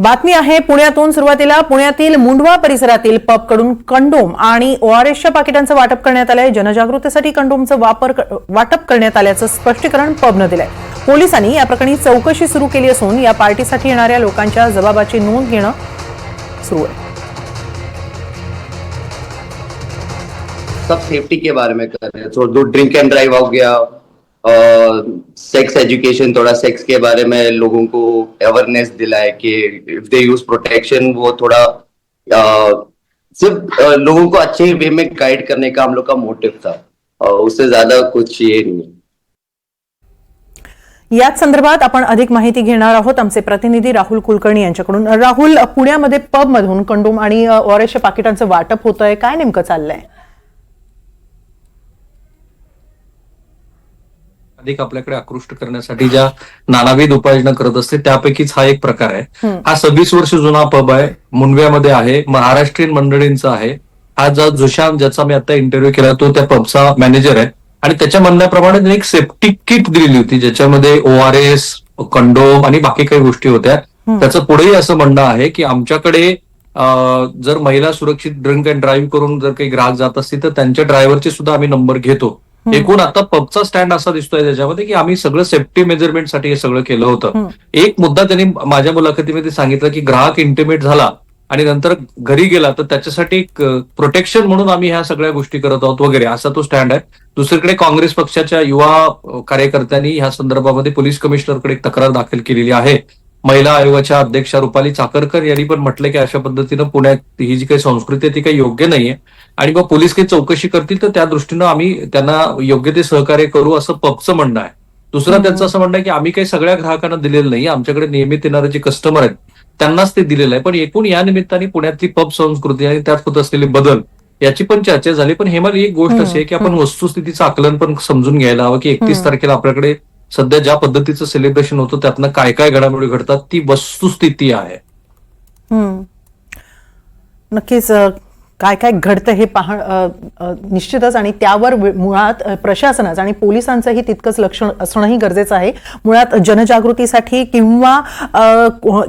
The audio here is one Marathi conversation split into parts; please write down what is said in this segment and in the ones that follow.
बातमी आहे पुण्यातून सुरुवातीला पुण्यातील मुंडवा परिसरातील पबकडून कंडोम आणि ओआरएसच्या पाकिटांचं वाटप करण्यात आलंय. जनजागृतीसाठी कंडोमचं वापर वाटप करण्यात आल्याचं स्पष्टीकरण पबनं दिलंय. पोलिसांनी या प्रकरणी चौकशी सुरू केली असून या पार्टीसाठी येणाऱ्या लोकांच्या जबाबाची नोंद घेणं सुरू आहे. सब सेफ्टी के बारे में कर रहे हैं। तो ड्रिंक एंड ड्राइव हो गया सेक्स एजुकेशन थोड़ा सेक्स के बारे में लोगों को अवेयरनेस दिलाए कि इफ दे यूज प्रोटेक्शन वो थोड़ा सिर्फ लोगों को अच्छे वे में गाइड करने का हम लोग का मोटिव था। उससे ज्यादा कुछ ये नहीं। याच संदर्भात आपण अधिक माहिती घेणार आहोत आमचे प्रतिनिधी राहुल कुलकर्णी यांच्याकडून. राहुल पुण्यामध्ये पबमधून कंडोम आणि ऑरेशच्या पाकिटांचं वाटप होत आहे काय नेमकं चाललंय? अधिक आपल्याकडे आकृष्ट करण्यासाठी ज्या नानाविध उपाययोजना करत असते त्यापैकीच हा एक प्रकार आहे. हा सव्वीस वर्ष जुना पब आहे मुंडव्यामध्ये आहे महाराष्ट्रीयन मंडळींचा आहे. हा जो जोशाम ज्याचा मी आता इंटरव्ह्यू केला तो त्या पबचा मॅनेजर आहे. आणि त्याच्या म्हणण्याप्रमाणे त्यांनी एक सेफ्टी किट दिलेली होती ज्याच्यामध्ये ओआरएस कंडोम आणि बाकी काही गोष्टी होत्या. त्याचं पुढेही असं म्हणणं आहे की आमच्याकडे जर महिला सुरक्षित ड्रिंक अँड ड्राईव्ह करून जर काही ग्राहक जात असतील तर त्यांच्या ड्रायव्हरचे सुद्धा आम्ही नंबर घेतो. एकूण आता पबचा स्टँड असा दिसतोय त्याच्यामध्ये की आम्ही सगळं सेफ्टी मेजरमेंटसाठी हे सगळं केलं होतं. एक मुद्दा त्यांनी माझ्या मुलाखतीमध्ये सांगितलं की ग्राहक इंटिमेट झाला आणि नंतर घरी गेला तर त्याच्यासाठी प्रोटेक्शन म्हणून आम्ही ह्या सगळ्या गोष्टी करत आहोत वगैरे असा तो स्टँड आहे. दुसरीकडे काँग्रेस पक्षाच्या युवा कार्यकर्त्यांनी ह्या संदर्भामध्ये पोलीस कमिशनरकडे एक तक्रार दाखल केलेली आहे. महिला आयोगाच्या अध्यक्षा रुपाली चाकरकर यांनी पण म्हटलं की अशा पद्धतीनं पुण्यात ही जी काही संस्कृती आहे ती काही योग्य नाहीये. आणि मग पोलीस काही चौकशी करतील तर त्या दृष्टीनं आम्ही त्यांना योग्य ते सहकार्य करू असं पबचं म्हणणं आहे. दुसरं त्यांचं असं म्हणणं आहे की आम्ही काही सगळ्या ग्राहकांना दिलेलं नाही आमच्याकडे नियमित येणारे जे कस्टमर आहेत त्यांनाच ते दिलेलं आहे. पण एकूण या निमित्ताने पुण्यातली पब संस्कृती आणि त्यात होत असलेले बदल याची पण चर्चा झाली. पण हेमाली एक गोष्ट अशी आहे की आपण वस्तुस्थितीचं आकलन पण समजून घ्यायला हवं की एकतीस तारखेला आपल्याकडे सध्या ज्या पद्धतीचं सेलिब्रेशन होतं त्यातनं काय काय घडामोडी घडतात ती वस्तुस्थिती आहे. हम्म. नक्कीच काय काय घडतं हे पाह निश्चितच आणि त्यावर मुळात प्रशासनाचं आणि पोलिसांचंही तितकंच लक्ष असणंही गरजेचं आहे. मुळात जनजागृतीसाठी किंवा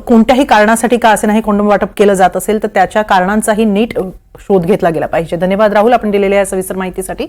कोणत्याही कारणासाठी का असे नाही कोंडम वाटप केलं जात असेल तर त्याच्या कारणांचाही नीट शोध घेतला गेला पाहिजे. धन्यवाद राहुल आपण दिलेल्या या सविस्तर माहितीसाठी.